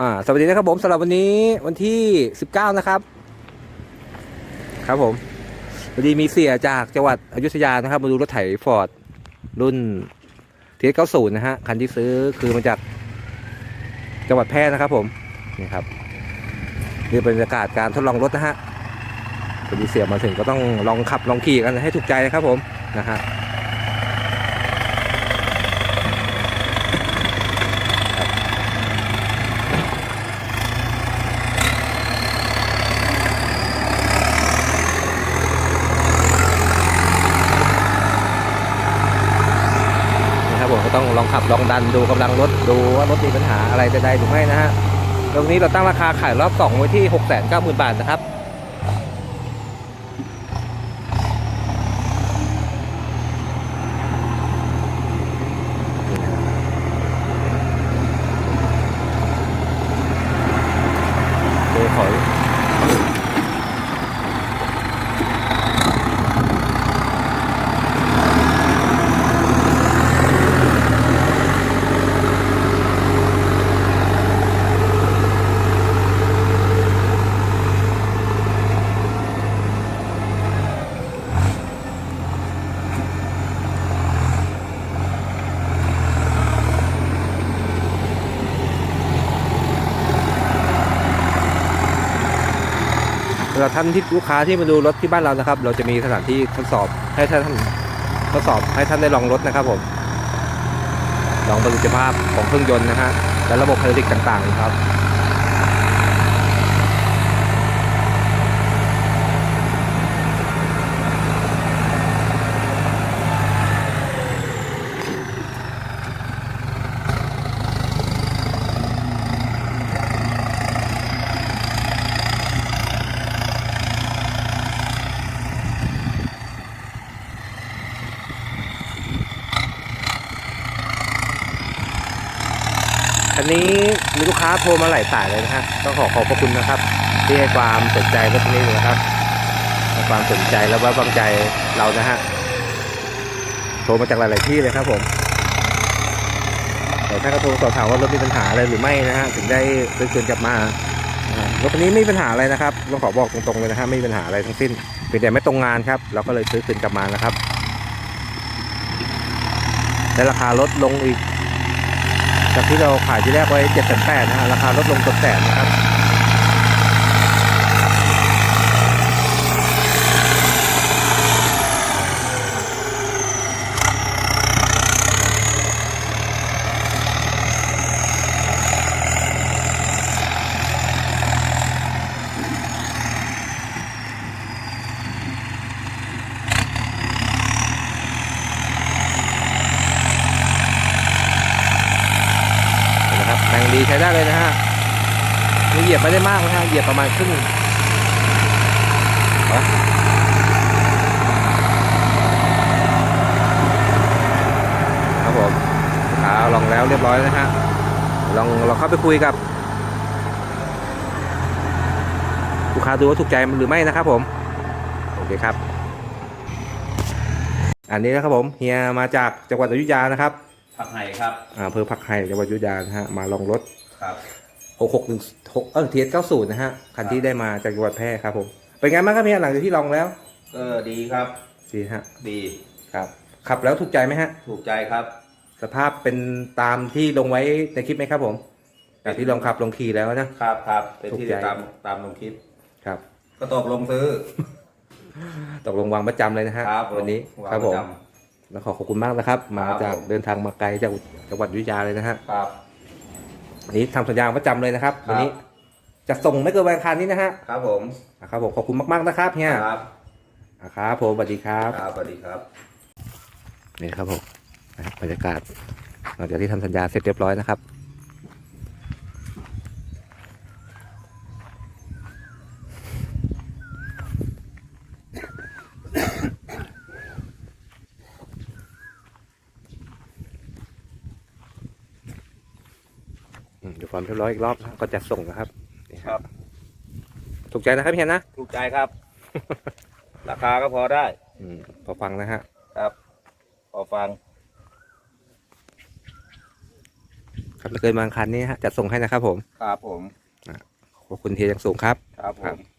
อ่าสวัสดีนะครับผมสำหรับวันนี้วันที่ 19 นะครับ ครับผมพอดีมีเสียจากจังหวัดอยุธยานะครับ มาดูรถไถฟอร์ดรุ่นทีเอสเก้าศูนย์นะฮะคันที่ซื้อคือมาจากจังหวัดแพร่นะครับ ผมนี่ครับนี่เป็นบรรยากาศการทดลองรถนะฮะพอดีเสียมาถึงก็ต้องลองขับลองขี่กันให้ถูกใจนะครับผมนะฮะ นะครับผม ก็ต้องลองขับลองดันดูกำลังรถดูว่ารถมีปัญหาอะไรใดๆหรือไม่นะฮะตรงนี้เราตั้งราคาขายรอบ2ไว้ที่ 6 9 0 0 0 0 บาทนะครับ โดยขอ สำหรับท่านที่ลูกค้าที่มาดูรถที่บ้านเรานะครับ เราจะมีสถานที่ทดสอบให้ท่านทดสอบให้ท่านได้ลองรถนะครับผมลองประสิทธิภาพของเครื่องยนต์นะฮะและระบบไฮดรอลิกต่างๆครับ อันนี้มีลูกค้าโทรมาหลายสายเลยนะฮะต้องขอขอบพระคุณนะครับ ที่ให้ความสนใจรถคันนี้นะครับให้ความสนใจและไว้วางใจเรานะฮะโทรมาจากหลาย ๆ ที่เลยครับผมแต่ถ้านก็โทรสอบถามว่ารถมีปัญหาอะไรหรือไม่นะฮะถึงได้ซื้อคืนกลับมาอ่ารถคันนี้ไม่มีปัญหาอะไรนะครับต้องขอบอกตรง ๆ เลยนะฮะไม่มีปัญหาอะไรทั้งสิ้นเพียงแต่ไม่ตรงงานครับ เราก็เลยซื้อคืนกลับมานะครับ และราคาลดลงอีก จากที่เราขายที่แรกไว้เจ็ดแสนแปดนะฮะราคาลดลงจนแสนนะครับ เห็นไหมครับ แรงดีใช้ได้เลยนะฮะนี่เหยียบไม่ได้มากนะฮะเหยียบประมาณครึ่งครับผมขาลองแล้วเรียบร้อยนะฮะลองลองเข้าไปคุยกับลูกค้าดูว่าถูกใจหรือไม่นะครับผม โอเคครับ อันนี้นะครับผมเฮียมาจากจังหวัดอยุธยานะครับ ผักไห่ครับอ่าอำเภอผักไห่จังหวัดอยุธยานะฮะมาลองรถครับ 6616เออทีเอส90นะฮะคันที่ได้มาจากจังหวัดแพร่ครับผมเป็นไงบ้างครับเนี่ยหลังจากที่ลองแล้วก็ดีครับ ดีฮะดีครับขับแล้วถูกใจไหมฮะ ถูกใจครับ สภาพเป็นตามที่ลงไว้ในคลิปไหมครับผมจากที่ลองขับลองขี่แล้วนะ ครับครับเป็นที่ถูกใจ ตามตามลงคลิปครับ ก็ตกลงซื้อ ตกลงวางประจำเลยนะฮะครับวันนี้วางครับปผระมจ แล้วขอขอบคุณมากนะครับ มาครับจากผมเดินทางมาไกลจากจังหวัดอยุธยาเลยนะฮะำครับวันนี้ทำสัญญาประจำเลยนะครับครับ วันนี้จะส่งไม่เกินวันอังคารนี้นะฮะครับผมอะครับผมขอบคุณมากๆนะครับเฮียครับอะครับผมสวัสดีครับ ครับสวัสดีครับ นี่ครับผมนะครับบรรยากาศหลังจากที่ทำสัญญาเสร็จเรียบร้อยนะครับ อืมเดี๋ยว ความเรียบร้อยอีกรอบนะก็จะส่งนะครับนี่ครับ ถูกใจนะครับพี่เฮียนะ ถูกใจครับ ราคาก็พอได้ อืมพอฟังนะฮะ ครับ พอฟัง ครับไม่เกินบางคันนี้ฮะจัดส่งให้นะครับผม ครับผม ขอบคุณเทยังสูงครับ ครับผครับม